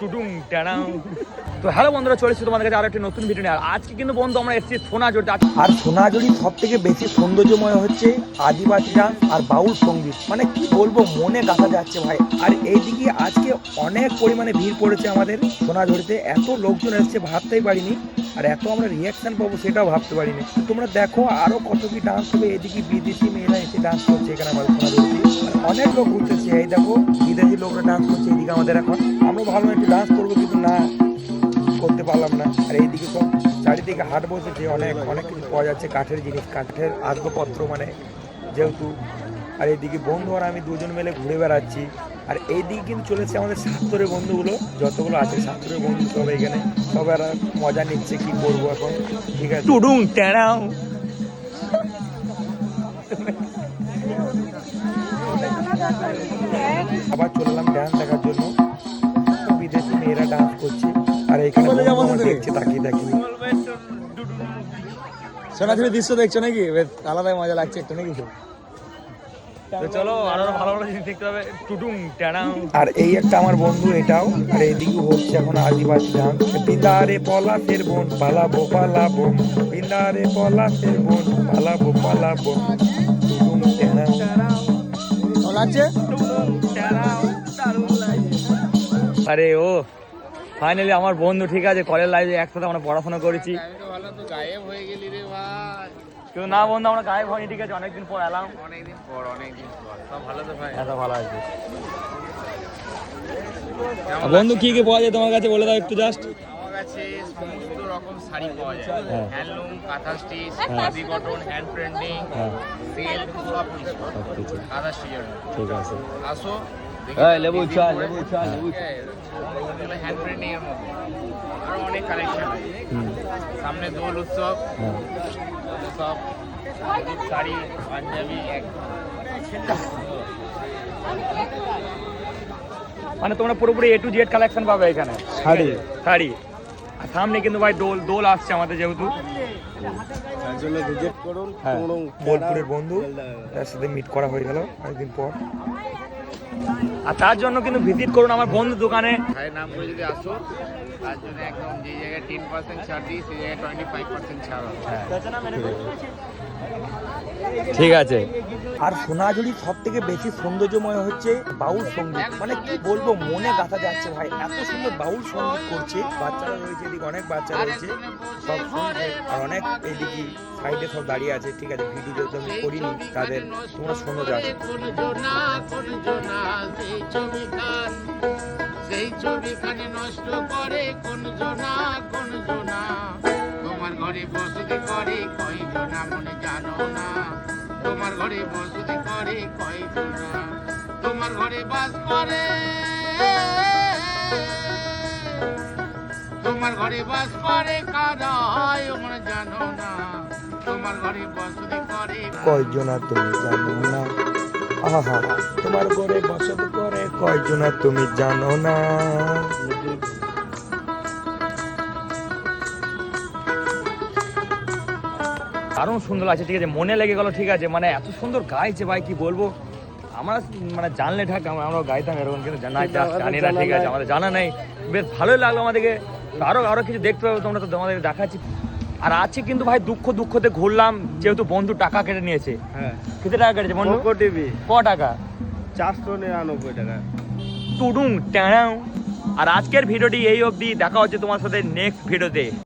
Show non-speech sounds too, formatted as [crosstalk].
টুডুং টানাং [laughs] তো হ্যালো বন্ধুরা চলেছি তোমাদের কাছে আরও একটা নতুন ভিডিও নিয়ে। আর আজকে কিন্তু বন্ধু আমরা এসেছি সোনা আর সোনাঝুরি সব থেকে বেশি সৌন্দর্যময় হচ্ছে আদিবাসী গান আর বাউল সংগীত। মানে কি বলব, মনে গাথা যাচ্ছে ভাই। আর এইদিকে আজকে অনেক পরিমাণে ভিড় পড়েছে আমাদের সোনাঝুরিতে। এত লোকজন এসেছে, ভাবতেই পারিনি। আর এত আমরা রিয়াকশন পাবো সেটাও ভাবতে পারিনি। তোমরা দেখো আরও কত কি ডান্স হবে। এদিকে বিদেশি মেয়েরা এসে ডান্স করছে এখানে আমাদের সোনাঝুরিতে। অনেক লোক ঘুরতেছে। এই দেখো, বিদেশি লোকরা ডান্স করছে এদিকে আমাদের এখন। আমরা ভালো একটু ডান্স করব, কিন্তু না। পারলাম না। আর এইদিকে সব চারিদিকে হাট বসেছে অনেক অনেক কিছু পাওয়া যাচ্ছে কাঠের জিনিস কাঠের আসবাবপত্র মানে যেহেতু। আর এইদিকে বন্ধু আর আমি দুজন মিলে ঘুরে বেড়াচ্ছি। আর এইদিকে কিন্তু চলেছে আমাদের সাত্তরের বন্ধুগুলো যতগুলো আছে সাত্তরের বন্ধু সব এখানে। সব এরা মজা নিচ্ছে কি করব এখন ঠিক আছে? টুডুং টানাং আবার চলে এলাম ডান্স দেখার জন্য। এখানে। দেখছে তাকিয়ে তাকিয়ে সোনাঝুরি দৃশ্য দেখছ নাকি? বেশ আলাদাই মজা লাগছে একটু নাকি? চলো আরও ভালো ভালো জিনিস দেখতে হবে। টুডুং টানাং আর এই একটা আমার বন্ধু এটাও আর এদিকে হচ্ছে এখন আদিবাসী গান বিন্দারে পলাশের বোন পালাবো পালাবো। বিন্দারে পলাশের বোন পালাবো পালাবো। লাগছে। আরে ও ফাইনালি আমার বন্ধু ঠিক আছে কলেজ লাইফে একসাথে আমরা পড়াশোনা করেছি। আমি তো ভালো তো গায়েব হয়ে গেলি রে ভাই কিন্তু না বন্ধু আমরা গায়েব হয়নি ঠিক আছে অনেকদিন পর এলাম। অনেকদিন পর অনেকদিন পর। সব ভালো তো ভাই। এত ভালো আছে। বন্ধু কি কি পাওয়া যায় তোমার কাছে? বলে দাও একটু জাস্ট আমার কাছে সমস্ত রকম শাড়ি পাওয়া যায়। হ্যাঁ। হ্যান্ডলুম কাঁথা স্টিচ হ্যাঁ। খাদি কটন হ্যান্ড প্রিন্টিং হ্যাঁ। সেল সব কিছু। কাঁথা স্টিচের ঠিক আছে। আসো। এই, লেবু চা, লেবু চা, লেবু চা। হ্যান্ড প্রিন্টিং মধ্যে আরও অনেক কালেকশন আছে সামনে দোল উৎসব হ্যাঁ সব শাড়ি পাঞ্জাবি মানে তোমরা পুরোপুরি এ টু জেড কালেকশন পাবে এখানে। শাড়ি। শাড়ি। আর সামনে কিন্তু ভাই দোল দোল আসছে আমাদের যেহেতু। হ্যাঁ বোলপুরের বন্ধু তার সাথে মিট করা হয়ে গেল অনেকদিন পর। আর তার জন্য কিন্তু ভিজিট করুন আমার বন্ধু দোকানে। ভাইয়ের নাম করে যদি আসো তার জন্য একদম যে জায়গায় টেন পার্সেন্ট ছাড় দিই সেই জায়গায় টোয়েন্টি ফাইভ পার্সেন্ট ছাড় হবে। ঠিক আছে। আর সোনাঝুরি সব থেকে বেশি সৌন্দর্যময় হচ্ছে বাউল সংগীত। মানে কি বলব মনে গাথা যাচ্ছে ভাই। এত সুন্দর বাউল সংগীত করছে। বাচ্চারা রয়েছে এদিকে অনেক বাচ্চা রয়েছে। সব শুনছে। আর অনেক এদিকে সাইডে সব দাঁড়িয়ে আছে। ঠিক আছে ভিডিও যেহেতু আমি করিনি তাদের তোমরা শোনো যা সেই ছবিখান সেই নষ্ট করে কোন জনা কোন জনা তোমার ঘরে বসতি করে কয় জনা তোমার ঘরে বসতি করে কয় তোমার ঘরে বাস করে। তোমার ঘরে বাস করে কারা? হয় মনে জানো না। তোমার ঘরে বসতি করে কয়জনা তুমি জানো না? আহা, তোমার ঘরে বসত করে কয়জনা তুমি জানো না? দারুণ সুন্দর আছে ঠিক আছে মনে লেগে গেল ঠিক আছে মানে এত সুন্দর গাইছে ভাই কি বলব? আমরা মানে জানলে ঠাক আমরা গাইতাম এরকম কিন্তু জানা জানি না ঠিক আছে আমাদের জানা নেই। বেশ ভালোই লাগল আমাদেরকে। তো আরও আরও কিছু দেখতে পাবে তোমরা তো তোমাদের দেখাচ্ছি। আর আছে কিন্তু ভাই দুঃখ দুঃখতে ঘুরলাম যেহেতু বন্ধু টাকা কেটে নিয়েছে। হ্যাঁ। কত টাকা কেটেছে বন্ধু? ক টাকা? চারশো নিরানব্বই টাকা। টুডুং ট্যাঁড়াও আর আজকের ভিডিওটি এই অবধি দেখা হচ্ছে তোমার সাথে নেক্সট ভিডিওতে।